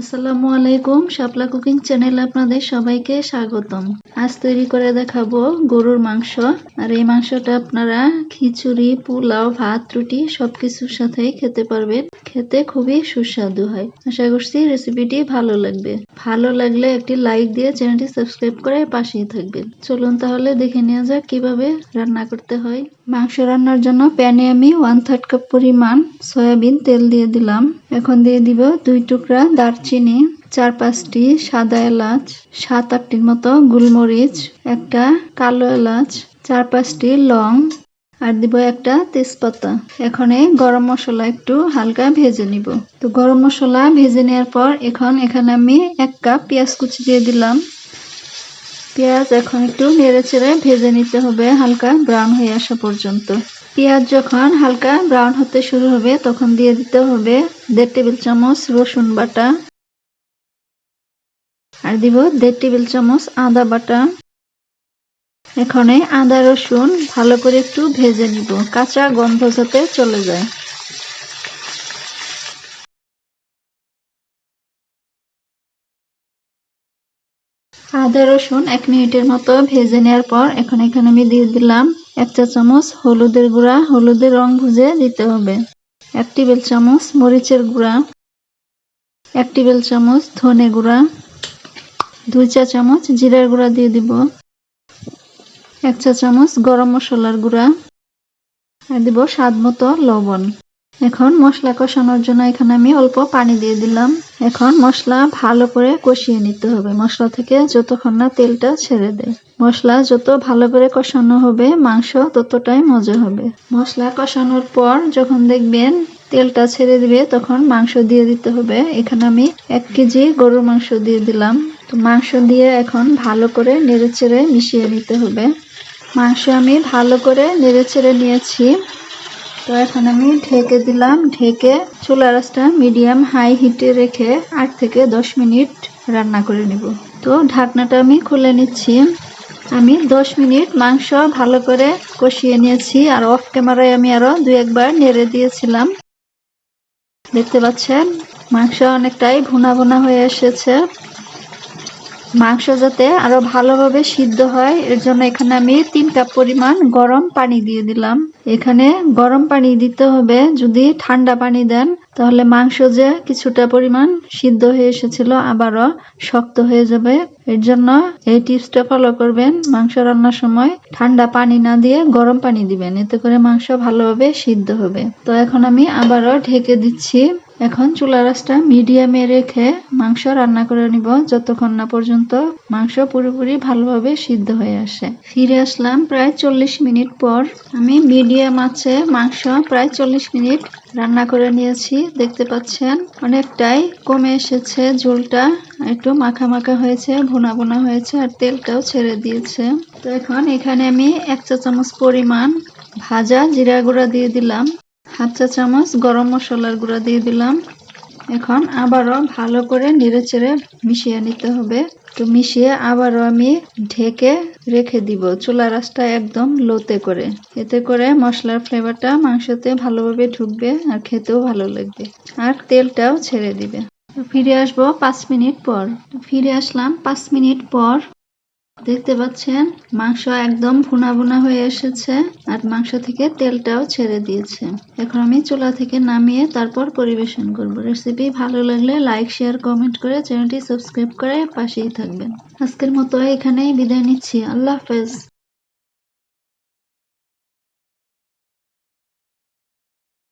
আসসালামু আলাইকুম, শাপলা কুকিং চ্যানেলে আপনাদের সবাইকে স্বাগতম। আজ তৈরি করে দেখাবো গরুর মাংস, আর এই মাংসটা আপনারা খিচুড়ি, পোলাও, ভাত, রুটি সবকিছুর সাথেই খেতে পারবেন। খেতে খুবই সুস্বাদু হয়। আশা করছি রেসিপিটি ভালো লাগবে। ভালো লাগলে একটি লাইক দিয়ে চ্যানেলটি সাবস্ক্রাইব করে পাশেই থাকবেন। চলুন তাহলে দেখে নেওয়া যাক কীভাবে রান্না করতে হয়। মাংস রান্নার জন্য প্যানে আমি ওয়ান থার্ড কাপ পরিমাণ সয়াবিন তেল দিয়ে দিলাম। এখন দিয়ে দিব দুই টুকরা দারচিনি চার পাঁচটি সাদা এলাচ, সাত আটটির মতো গোলমরিচ, একটা কালো এলাচ চার পাঁচটি লং, আর দিব একটা তেজপাতা। এখন গরম মশলা একটু হালকা ভেজে নিব। তো গরম মশলা ভেজে নেওয়ার পর এখন এখানে আমি এক কাপ পেঁয়াজ কুচি দিয়ে দিলাম। পেঁয়াজ এখন একটু নেড়ে চেড়ে ভেজে নিতে হবে, হালকা ব্রাউন হয়ে আসা পর্যন্ত। পেঁয়াজ যখন হালকা ব্রাউন হতে শুরু হবে, তখন দিয়ে দিতে হবে দেড় টেবিল চামচ রসুন বাটা। আর দিব দেড় টেবিল চামচ আদা বাটা। এখানে আদা রসুন ভালো করে একটু ভেজে নিব, কাঁচা গন্ধ যাতে চলে যায়। আদা রসুন এক মিনিটের মতো ভেজে নেওয়ার পর এখন এখানে আমি দিয়ে দিলাম এক চা চামচ হলুদের গুঁড়া, হলুদের রং ভুজে দিতে হবে। এক টেবিল চামচ মরিচের গুঁড়া, এক টেবিল চামচ ধনে গুঁড়া। দুই চা চামচ জিরার গুঁড়া দিয়ে দিব। এক চা চামচ গরম মশলার গুঁড়া। আর দিব স্বাদ মতো লবণ। এখন মশলা কষানোর জন্য এখানে আমি অল্প পানি দিয়ে দিলাম। এখন মশলা ভালো করে কষিয়ে নিতে হবে। মশলা থেকে যতক্ষণ না তেলটা ছেড়ে দেয়। মশলা যত ভালো করে কষানো হবে, মাংস ততটাই মজা হবে। মশলা কষানোর পর যখন দেখবেন তেলটা ছেড়ে দিবে, তখন মাংস দিয়ে দিতে হবে। এখানে আমি এক কেজি গরুর মাংস দিয়ে দিলাম। তো মাংস দিয়ে এখন ভালো করে নেড়ে চেড়ে মিশিয়ে নিতে হবে। মাংস আমি ভালো করে নেড়ে চেড়ে নিয়েছি। তো এখন আমি ঢেকে দিলাম। ঢেকে চুলা রাসটা মিডিয়াম হাই হিটে রেখে আট থেকে দশ মিনিট রান্না করে নিব। তো ঢাকনাটা আমি খুলে নিচ্ছি। আমি দশ মিনিট মাংস ভালো করে কষিয়ে নিয়েছি আর অফ ক্যামেরায় আমি আরও দুই একবার নেড়ে দিয়েছিলাম। দেখতে পাচ্ছেন? মাংস অনেকটাই ভুনা ভুনা হয়ে এসেছে। মাংস যাতে আরও ভালোভাবে সিদ্ধ হয়, এর জন্য এখানে আমি তিন কাপ পরিমাণ গরম পানি দিয়ে দিলাম। এখানে গরম পানি দিতে হবে, যদি ঠান্ডা পানি দেন, তাহলে মাংস যে কিছুটা পরিমাণ সিদ্ধ হয়ে এসেছিল আবারও শক্ত হয়ে যাবে। এর জন্য এই টিপসটা ফলো করবেন, মাংস রান্নার সময় ঠান্ডা পানি না দিয়ে গরম পানি দিবেন, এতে করে মাংস ভালোভাবে সিদ্ধ হবে। তো এখন আমি আবারও ঢেকে দিচ্ছি। এখন চুলা রাসটা মিডিয়ামে রেখে মাংস রান্না করে নিব যতক্ষণ না পর্যন্ত মাংস পুরোপুরি ভালোভাবে সিদ্ধ হয়ে আসে। ফিরে আসলাম প্রায় চল্লিশ মিনিট পর। আমি মিডিয়াম আছে মাংস প্রায় চল্লিশ মিনিট রান্না করে নিয়েছি। দেখতে পাচ্ছেন, অনেকটাই কমে এসেছে ঝোলটা। একটু মাখা মাখা হয়েছে, ভুনা ভুনা হয়েছে আর তেলটাও ছেড়ে দিয়েছে। তো এখন এখানে আমি এক চা চামচ পরিমাণ ভাজা জিরা গুঁড়া দিয়ে দিলাম। হাফ চা চামচ গরম মশলার গুঁড়া দিয়ে দিলাম। এখন আবারও ভালো করে নেড়ে চেড়ে মিশিয়ে নিতে হবে। তো মিশিয়ে আবারও আমি ঢেকে রেখে দিব চুলা রাসটা একদম লোতে করে। এতে করে মশলার ফ্লেভারটা মাংসতে ভালোভাবে ঢুকবে আর খেতেও ভালো লাগবে। আর তেলটাও ছেড়ে দিবে। ফিরে আসব পাঁচ মিনিট পর। ফিরে আসলাম পাঁচ মিনিট পর। দেখতে পাচ্ছেন, মাংস একদম ভুনা ভুনা হয়ে এসেছে আর মাংস থেকে তেলটাও ছেড়ে দিয়েছে। এখন আমি চুলা থেকে নামিয়ে তারপর পরিবেশন করব। রেসিপি ভালো লাগলে লাইক শেয়ার কমেন্ট করে চ্যানেলটি সাবস্ক্রাইব করে পাশেই থাকবেন। আজকের মতো এখানেই বিদায় নিচ্ছি। আল্লাহ হাফেজ।